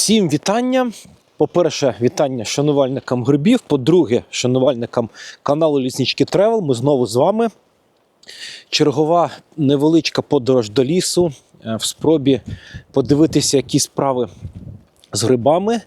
Всім вітання. По-перше, вітання шанувальникам грибів. По-друге, шанувальникам каналу Ліснички Тревел. Ми знову з вами. Чергова невеличка подорож до лісу е, в спробі подивитися, які справи з грибами.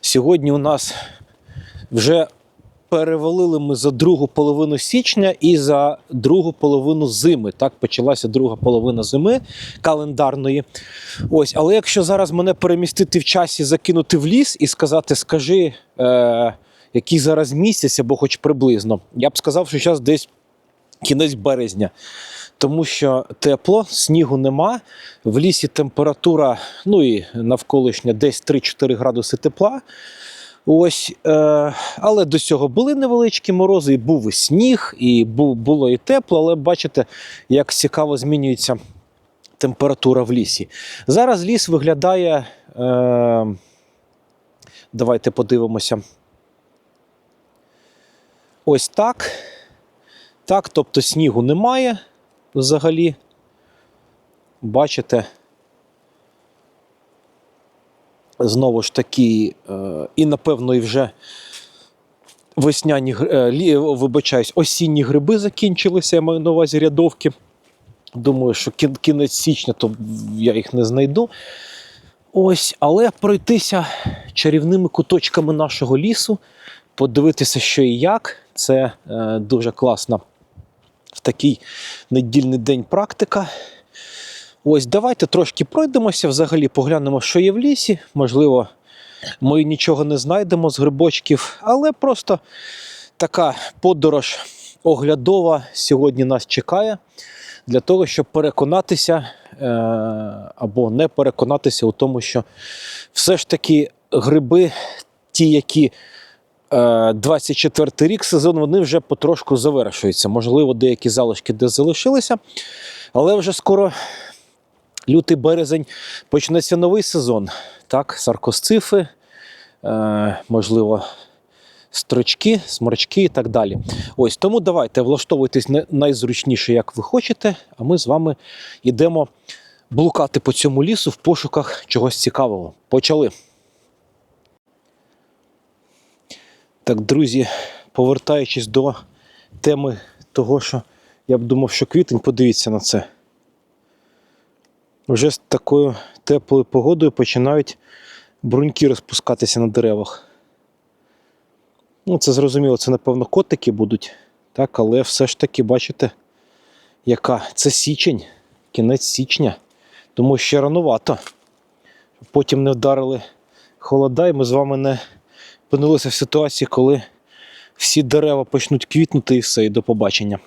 Сьогодні у нас вже перевалили ми за другу половину січня і за другу половину зими. Так почалася друга половина зими календарної. Ось, але якщо зараз мене перемістити в часі, закинути в ліс і сказати, скажи, е, який зараз місяць або хоч приблизно, я б сказав, що зараз десь кінець березня. Тому що тепло, снігу нема, в лісі температура, ну і навколишня десь 3-4 градуси тепла. Ось, е, але до цього були невеличкі морози, і був і сніг, і бу, було і тепло, але бачите, як цікаво змінюється температура в лісі. Зараз ліс виглядає. Е, давайте подивимося. Ось так. Так, тобто снігу немає взагалі. Бачите. Знову ж таки, е, і напевно, і вже весняні е, вибачаюсь, осінні гриби закінчилися, я маю на увазі рядовки. Думаю, що кінець січня, то я їх не знайду. Ось, але пройтися чарівними куточками нашого лісу, подивитися, що і як. Це е, дуже класна в такий недільний день практика. Ось, давайте трошки пройдемося, взагалі поглянемо, що є в лісі. Можливо, ми нічого не знайдемо з грибочків, але просто така подорож оглядова сьогодні нас чекає для того, щоб переконатися е, або не переконатися у тому, що все ж таки гриби, ті, які е, 24 рік сезон, вони вже потрошку завершуються. Можливо, деякі залишки десь залишилися, але вже скоро лютий березень почнеться новий сезон. Так, саркосцифи, е, можливо, строчки, сморчки і так далі. Ось тому давайте влаштовуйтесь найзручніше, як ви хочете, а ми з вами йдемо блукати по цьому лісу в пошуках чогось цікавого. Почали. Так, друзі, повертаючись до теми того, що я б думав, що квітень, подивіться на це. Вже з такою теплою погодою починають бруньки розпускатися на деревах. Ну, це зрозуміло, це, напевно, котики будуть. Так, але все ж таки, бачите, яка це січень, кінець січня. Тому ще ранувато. Потім не вдарили холода, і ми з вами не опинилися в ситуації, коли всі дерева почнуть квітнути і все, і до побачення.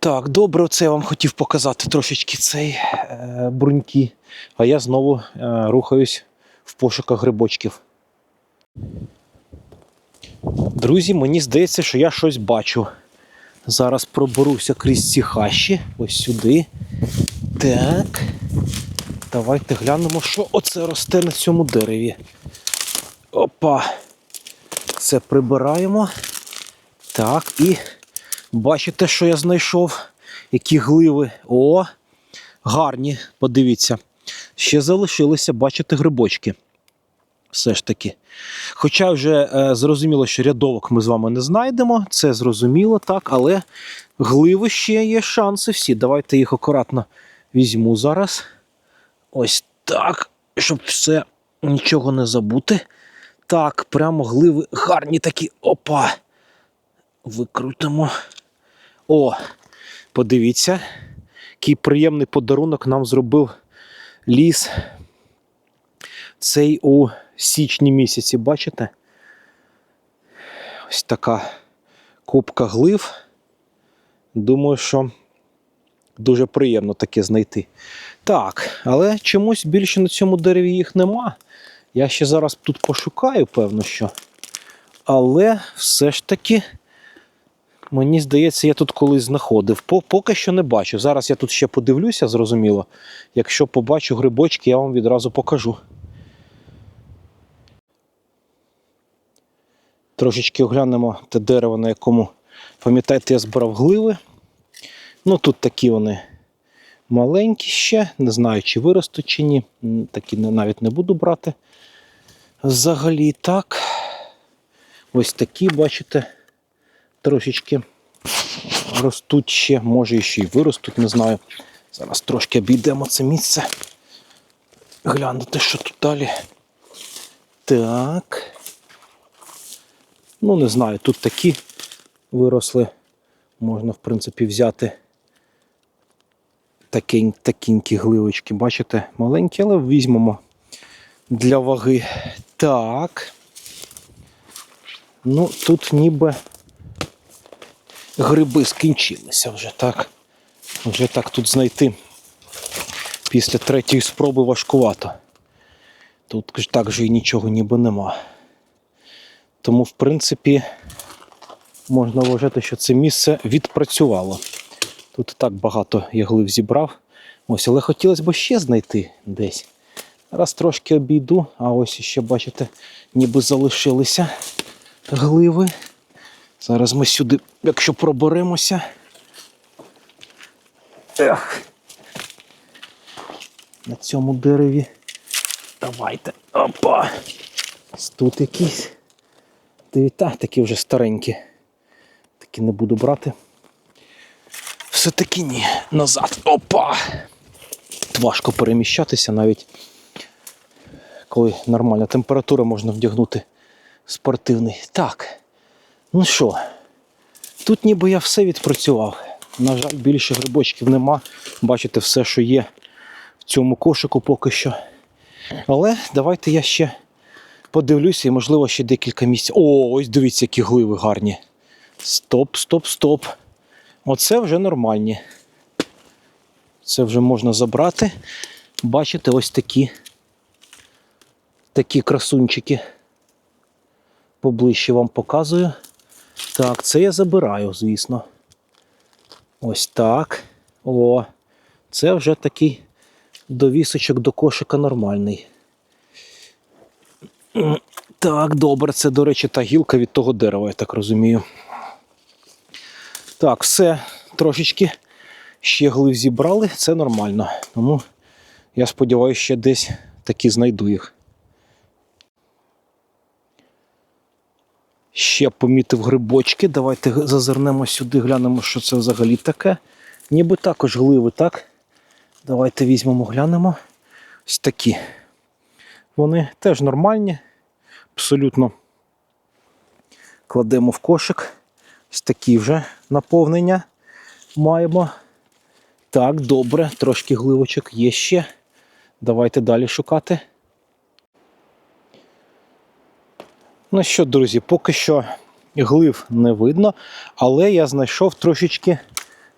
Так, добре, оце я вам хотів показати трошечки цей е, бруньки. А я знову е, рухаюсь в пошуках грибочків. Друзі, мені здається, що я щось бачу. Зараз проберуся крізь ці хащі. Ось сюди. Так. Давайте глянемо, що оце росте на цьому дереві. Опа. Це прибираємо. Так, і бачите, що я знайшов? Які гливи. О, гарні, подивіться. Ще залишилися, бачите, грибочки. Все ж таки. Хоча вже е, зрозуміло, що рядовок ми з вами не знайдемо, це зрозуміло, так, але гливи ще є шанси всі. Давайте їх акуратно візьму зараз. Ось так, щоб все нічого не забути. Так, прямо гливи гарні такі. Опа. Викрутимо. О, подивіться, який приємний подарунок нам зробив ліс. Цей у січні місяці, бачите? Ось така кубка глив. Думаю, що дуже приємно таке знайти. Так, але чомусь більше на цьому дереві їх нема. Я ще зараз тут пошукаю, певно, що. Але все ж таки, мені здається, я тут колись знаходив. Поки що не бачу. Зараз я тут ще подивлюся, зрозуміло. Якщо побачу грибочки, я вам відразу покажу. Трошечки оглянемо те дерево, на якому, пам'ятаєте, я збирав гливи. Ну тут такі вони маленькі ще, не знаю, чи виростуть, чи ні. Такі навіть не буду брати. Взагалі так. Ось такі, бачите, трошечки ростуть ще, може ще й виростуть, не знаю. Зараз трошки обійдемо це місце. Глянути, що тут далі. Так. Ну, не знаю, тут такі виросли. Можна, в принципі, взяти такі, такінькі гливочки. Бачите, маленькі, але візьмемо для ваги. Так. Ну, тут ніби гриби скінчилися вже так. Вже так тут знайти після третьої спроби важкувато. Тут так же і нічого ніби нема. Тому, в принципі, можна вважати, що це місце відпрацювало. Тут так багато я глив зібрав. Ось, але хотілося б ще знайти десь. Раз трошки обійду, а ось ще, бачите, ніби залишилися гливи. Зараз ми сюди, якщо проберемося. Ех. На цьому дереві. Давайте. Опа. Тут якісь. Та такі вже старенькі. Такі не буду брати. Все-таки ні. Назад. Опа! Важко переміщатися навіть. Коли нормальна температура можна вдягнути спортивний. Так. Ну що, тут ніби я все відпрацював. На жаль, більше грибочків нема. Бачите, все, що є в цьому кошику поки що. Але давайте я ще подивлюся і, можливо, ще декілька місць. О, ось дивіться, які гливи гарні. Стоп, стоп, стоп. Оце вже нормальні. Це вже можна забрати. Бачите, ось такі. Такі красунчики. Поближче вам показую. Так, це я забираю, звісно. Ось так. О, це вже такий довісочок до кошика нормальний. Так, добре, це, до речі, та гілка від того дерева, я так розумію. Так, все, трошечки ще глив зібрали, це нормально. Тому я сподіваюся, ще десь таки знайду їх. Ще помітив грибочки. Давайте зазирнемо сюди, глянемо, що це взагалі таке. Ніби також гливи, так? Давайте візьмемо, глянемо. Ось такі. Вони теж нормальні, абсолютно кладемо в кошик. Ось такі вже наповнення маємо. Так, добре, трошки гливочок є ще. Давайте далі шукати. Ну що, друзі, поки що глив не видно, але я знайшов трошечки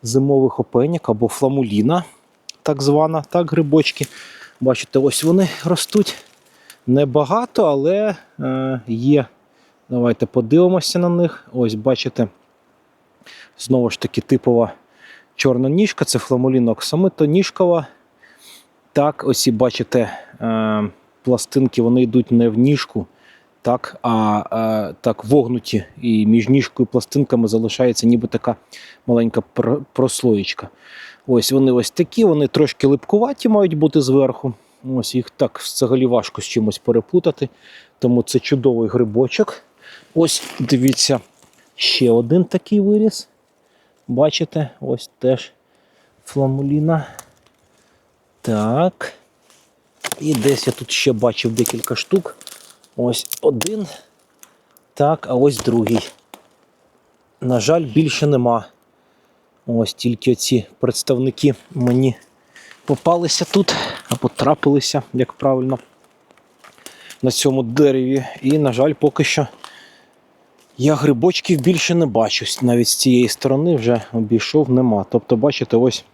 зимових опеньок або фламуліна, так звана, так, грибочки. Бачите, ось вони ростуть. Небагато, але е, є. Давайте подивимося на них. Ось, бачите, знову ж таки типова чорна ніжка, це фламулінок фламуліна оксамитоніжкова. Так, ось і бачите, е, пластинки вони йдуть не в ніжку, так, а е, так вогнуті. І між ніжкою пластинками залишається ніби така маленька прослоєчка. Ось вони ось такі, вони трошки липкуваті мають бути зверху. Ось їх так взагалі важко з чимось переплутати. Тому це чудовий грибочок. Ось дивіться, ще один такий виріс. Бачите, ось теж фламуліна. Так. І десь я тут ще бачив декілька штук. Ось один. Так, а ось другий. На жаль, більше нема. Ось тільки ці представники мені попалися тут, або трапилися, як правильно, на цьому дереві. І, на жаль, поки що я грибочків більше не бачу. Навіть з цієї сторони вже обійшов, нема. Тобто, бачите, ось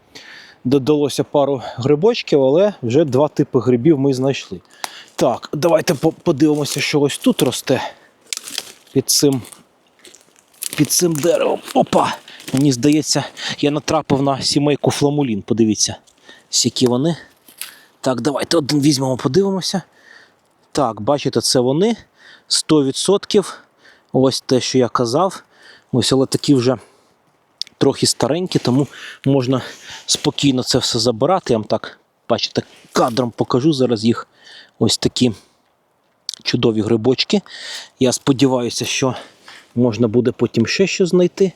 додалося пару грибочків, але вже два типи грибів ми знайшли. Так, давайте подивимося, що ось тут росте під цим, під цим деревом. Опа! Мені здається, я натрапив на сімейку фламулін. Подивіться, які вони. Так, давайте один візьмемо, подивимося. Так, бачите, це вони 100%. Ось те, що я казав. Ось, але такі вже трохи старенькі, тому можна спокійно це все забирати. Я вам так, бачите, кадром покажу зараз їх ось такі чудові грибочки. Я сподіваюся, що можна буде потім ще що знайти.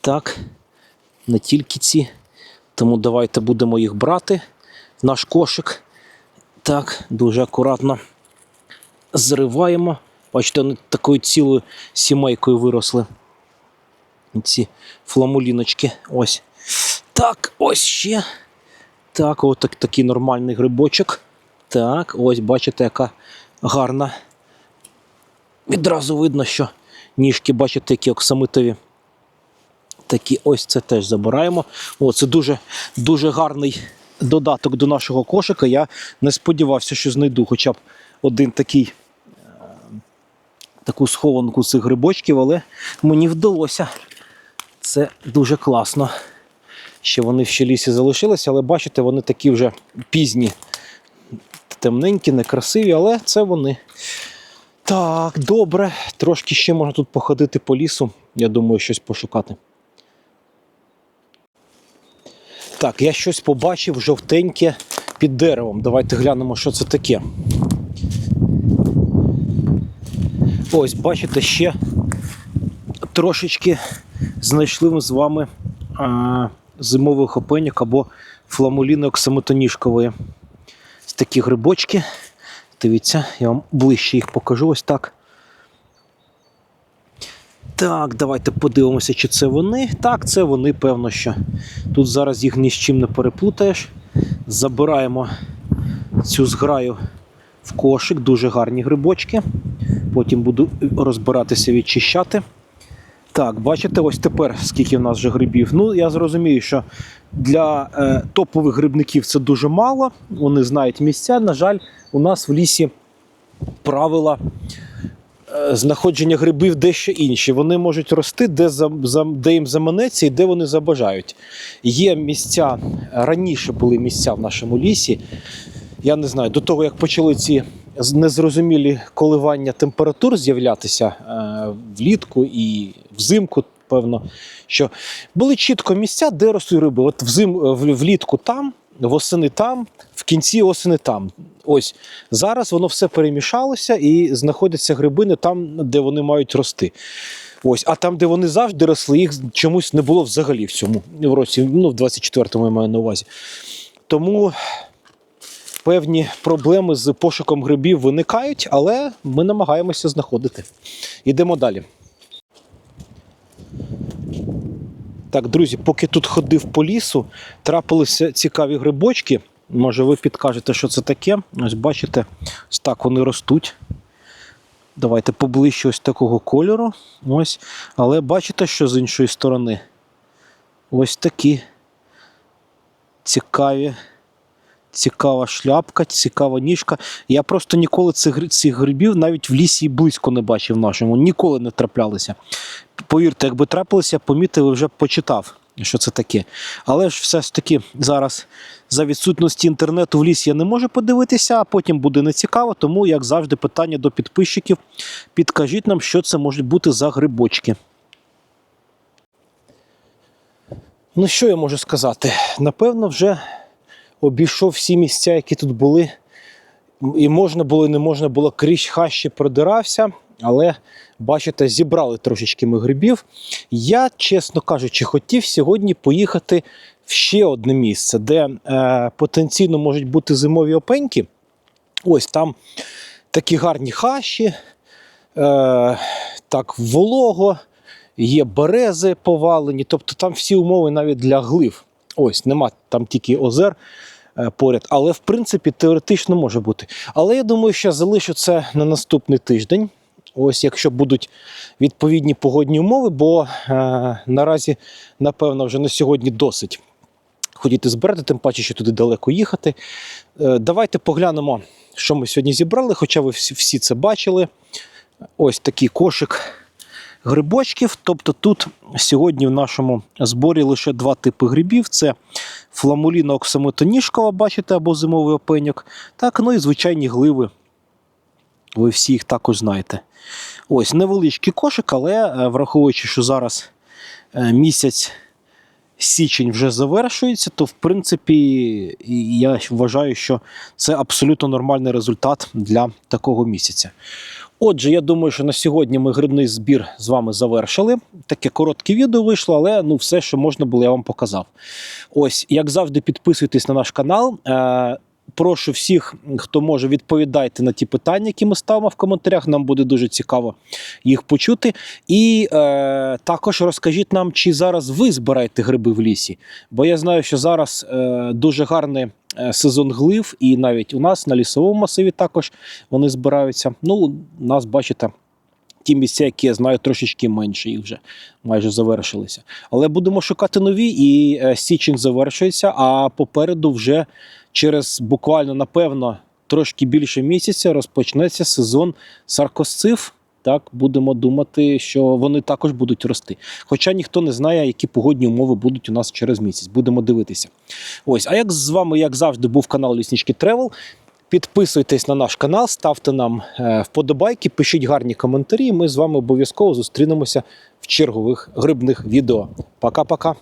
Так, не тільки ці. Тому давайте будемо їх брати в наш кошик. Так, дуже акуратно зриваємо. Бачите, вони такою цілою сімейкою виросли. Ці фламуліночки. Ось. Так, ось ще. Так, так, такий нормальний грибочок. Так, ось бачите, яка гарна. Відразу видно, що ніжки, бачите, які оксамитові. Такі ось це теж забираємо. О, це дуже, дуже гарний додаток до нашого кошика. Я не сподівався, що знайду хоча б один такий, е, таку схованку цих грибочків, але мені вдалося. Це дуже класно. Ще вони ще в лісі залишилися, але бачите, вони такі вже пізні, темненькі, некрасиві, але це вони. Так, добре. Трошки ще можна тут походити по лісу. Я думаю, щось пошукати. Так, я щось побачив жовтеньке під деревом. Давайте глянемо, що це таке. Ось, бачите, ще трошечки знайшли ми з вами а, зимових опеньок або фламуліни оксамотоніжкової. Такі грибочки. Дивіться, я вам ближче їх покажу ось так. Так, давайте подивимося, чи це вони. Так, це вони, певно, що. Тут зараз їх ні з чим не переплутаєш. Забираємо цю зграю в кошик, дуже гарні грибочки. Потім буду розбиратися, відчищати. Так, бачите, ось тепер скільки в нас вже грибів. Ну, я зрозумію, що для е, топових грибників це дуже мало. Вони знають місця. На жаль, у нас в лісі правила е, знаходження грибів дещо інші. Вони можуть рости, де, за, за, де їм заманеться і де вони забажають. Є місця, раніше були місця в нашому лісі. Я не знаю, до того як почали ці незрозумілі коливання температур з'являтися е, влітку і взимку, певно, що були чітко місця, де росли риби. От взим, в- влітку там, восени там, в кінці осени там. Ось зараз воно все перемішалося і знаходяться гриби не там, де вони мають рости. Ось, а там, де вони завжди росли, їх чомусь не було взагалі в цьому в році, ну, в 24-му я маю на увазі. Тому певні проблеми з пошуком грибів виникають, але ми намагаємося знаходити. Ідемо далі. Так, друзі, поки тут ходив по лісу, трапилися цікаві грибочки. Може, ви підкажете, що це таке. Ось бачите, ось так вони ростуть. Давайте поближче ось такого кольору. Ось. Але бачите, що з іншої сторони? Ось такі цікаві. Цікава шляпка, цікава ніжка. Я просто ніколи цих, цих грибів навіть в лісі і близько не бачив нашому. Ніколи не траплялися. Повірте, якби трапилися, помітили, вже почитав, що це таке. Але ж все ж таки зараз за відсутності інтернету в лісі я не можу подивитися, а потім буде нецікаво. Тому, як завжди, питання до підписчиків. Підкажіть нам, що це можуть бути за грибочки. Ну, що я можу сказати? Напевно, вже обійшов всі місця, які тут були. І можна було, і не можна було крізь хащі продирався, але бачите, зібрали трошечки ми грибів. Я, чесно кажучи, хотів сьогодні поїхати в ще одне місце, де е, потенційно можуть бути зимові опеньки. Ось там такі гарні хащі, е, так волого, є берези повалені, тобто там всі умови навіть для глив. Ось, нема там тільки озер е, поряд, але в принципі теоретично може бути. Але я думаю, що залишу це на наступний тиждень. Ось, якщо будуть відповідні погодні умови, бо е, наразі, напевно, вже на сьогодні досить хотіти збирати, тим паче, що туди далеко їхати. Е, давайте поглянемо, що ми сьогодні зібрали, хоча ви всі, всі це бачили. Ось такий кошик грибочків. Тобто тут сьогодні в нашому зборі лише два типи грибів: це фламуліна оксамотоніжкова, бачите, або зимовий опеньок, так, ну і звичайні гливи. Ви всі їх також знаєте. Ось невеличкий кошик, але е, враховуючи, що зараз е, місяць січень вже завершується, то в принципі я вважаю, що це абсолютно нормальний результат для такого місяця. Отже, я думаю, що на сьогодні ми грибний збір з вами завершили. Таке коротке відео вийшло, але ну все, що можна було, я вам показав. Ось, як завжди, підписуйтесь на наш канал. Е, прошу всіх, хто може, відповідайте на ті питання, які ми ставимо в коментарях. Нам буде дуже цікаво їх почути. І е, також розкажіть нам, чи зараз ви збираєте гриби в лісі. Бо я знаю, що зараз е, дуже гарний е, сезон глив, і навіть у нас на лісовому масиві також вони збираються. Ну, у нас, бачите, ті місця, які я знаю, трошечки менше, їх вже майже завершилися. Але будемо шукати нові, і е, січень завершується, а попереду вже через буквально, напевно, трошки більше місяця розпочнеться сезон саркосцив. Так, будемо думати, що вони також будуть рости. Хоча ніхто не знає, які погодні умови будуть у нас через місяць. Будемо дивитися. Ось, а як з вами, як завжди, був канал Ліснички Тревел. Підписуйтесь на наш канал, ставте нам е, вподобайки, пишіть гарні коментарі. Ми з вами обов'язково зустрінемося в чергових грибних відео. Пока-пока.